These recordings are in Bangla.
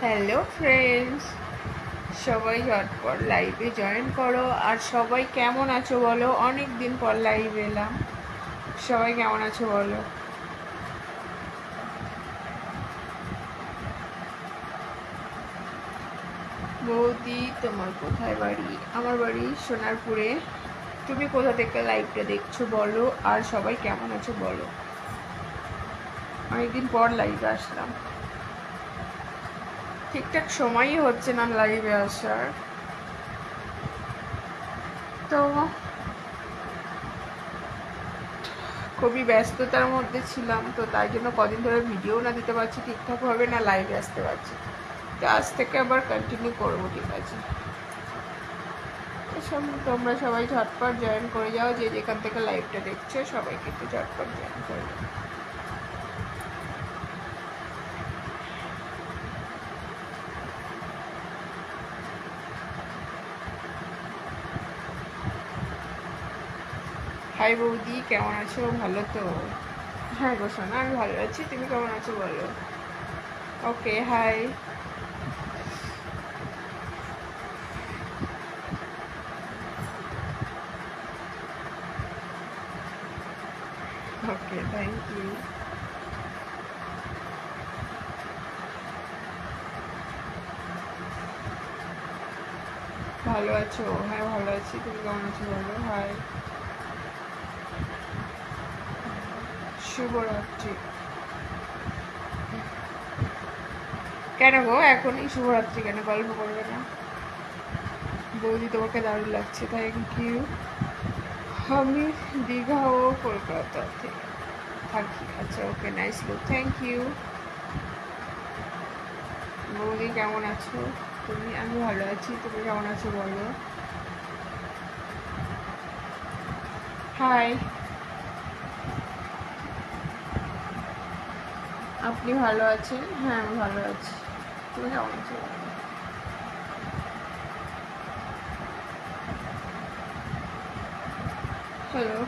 হ্যালো ফ্রেন্ডস সবাই ঝটপট লাইভে জয়েন করো। আর সবাই কেমন আছো বলো? অনেক দিন পর লাইভ এলাম। সবাই কেমন আছো বলো? বৌদি, তোমার কোথায় বাড়ি? আমার বাড়ি সোনারপুরে। তুমি কোথা থেকে লাইভটা দেখছ বলো? আর সবাই কেমন আছো বলো? অনেকদিন পর লাইভে আসলাম। ঠিকঠাক সময়ই হচ্ছে না লাইভে আসার। তো খুবই ব্যস্ততার মধ্যে ছিলাম, তো তাই জন্য কদিন ধরে ভিডিও না দিতে পারছি, ঠিকঠাকভাবে না লাইভে আসতে পারছি। তো আজ থেকে আবার কন্টিনিউ করব, ঠিক আছে? তোমরা সবাই ঝটপট জয়েন করে যাও যে যেখান থেকে লাইভটা দেখছ সবাইকে একটু ঝটপট জয়েন করে যাও হাই বৌদি কেমন আছো? ভালো তো? হ্যাঁ গো সোনা। আমি ভালো আছি তুমি কেমন আছো বলো? Okay hi okay thank you ভালো আছো? হ্যাঁ ভালো আছি। তুমি কেমন আছো বলো? হাই শুভরাত্রি। কেন গো? এখনই শুভরাত্রি কেন? গল্প করবে না? বৌদি তোমাকে দারুণ লাগছে থ্যাংক ইউ আমি দীঘা ও কলকাতা থেকে থাকি। আচ্ছা okay nice look thank you বৌদি, কেমন আছো? তুমি, আমি ভালো আছি, তুমি কেমন আছো বলো? হাই আপনি ভালো আছেন? হ্যাঁ আমি ভালো আছি। তুমি কেমন আছো হ্যালো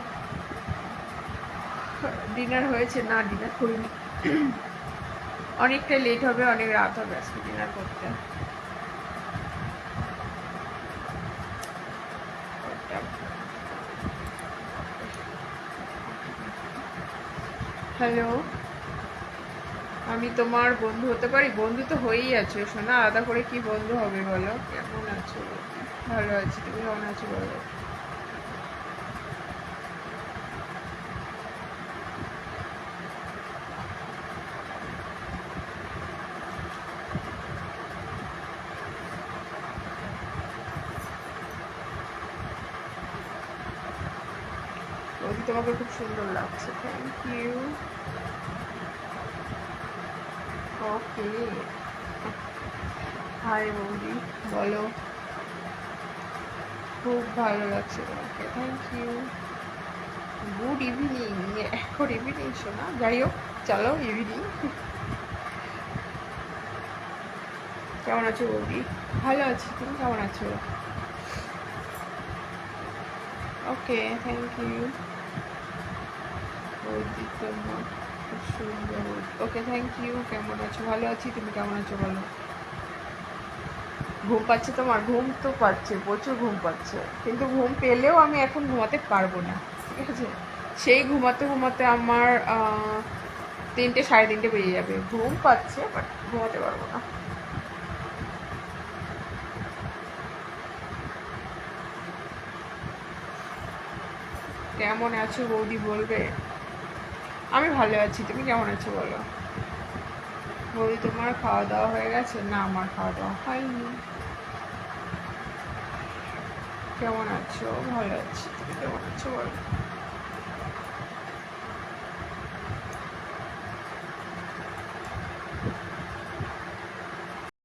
ডিনার হয়েছে, না ডিনার করিনি। অনেকটা লেট হবে, অনেক রাত হবে আজকে ডিনার করতে। হ্যালো আমি তোমার বন্ধু হতে পারি? বন্ধু তো হয়েই আছো শোনা আলাদা করে কি বন্ধু হবে বলো? কেমন আছো? ভালো আছি, তুমি কেমন আছো বলো বৌদি তোমাকে খুব সুন্দর লাগছে। থ্যাংক ইউ ওকে হাই বৌদি বলো। খুব ভালো লাগছে তোমাকে। থ্যাংক ইউ গুড ইভিনিং এখন ইভিনিং শোনা যাই হোক, চলো ইভিনিং কেমন আছো বৌদি ভালো আছি। তুমি কেমন আছো? Okay thank you okay thank you কেমন আছো? ভালো আছি, তুমি কেমন আছো বলো? ঘুম পাচ্ছে তোমার ঘুম তো পাচ্ছে, প্রচুর ঘুম পাচ্ছে। কিন্তু ঘুম পেলেও আমি এখন ঘুমাতে পারব না, ঠিক আছে? সেই ঘুমাতে ঘুমাতে আমার তিনটে, সাড়ে তিনটে বেজে যাবে। ঘুম পাচ্ছে বাট ঘুমাতে পারব না। কেমন আছো বৌদি বলবে? আমি ভালো আছি, তুমি কেমন আছো বলো? বলি তোমার খাওয়া দাওয়া হয়ে গেছে? না, আমার খাওয়া দাওয়া হয়নি। কেমন আছো? ভালো আছি, তুমি কেমন আছো বলো?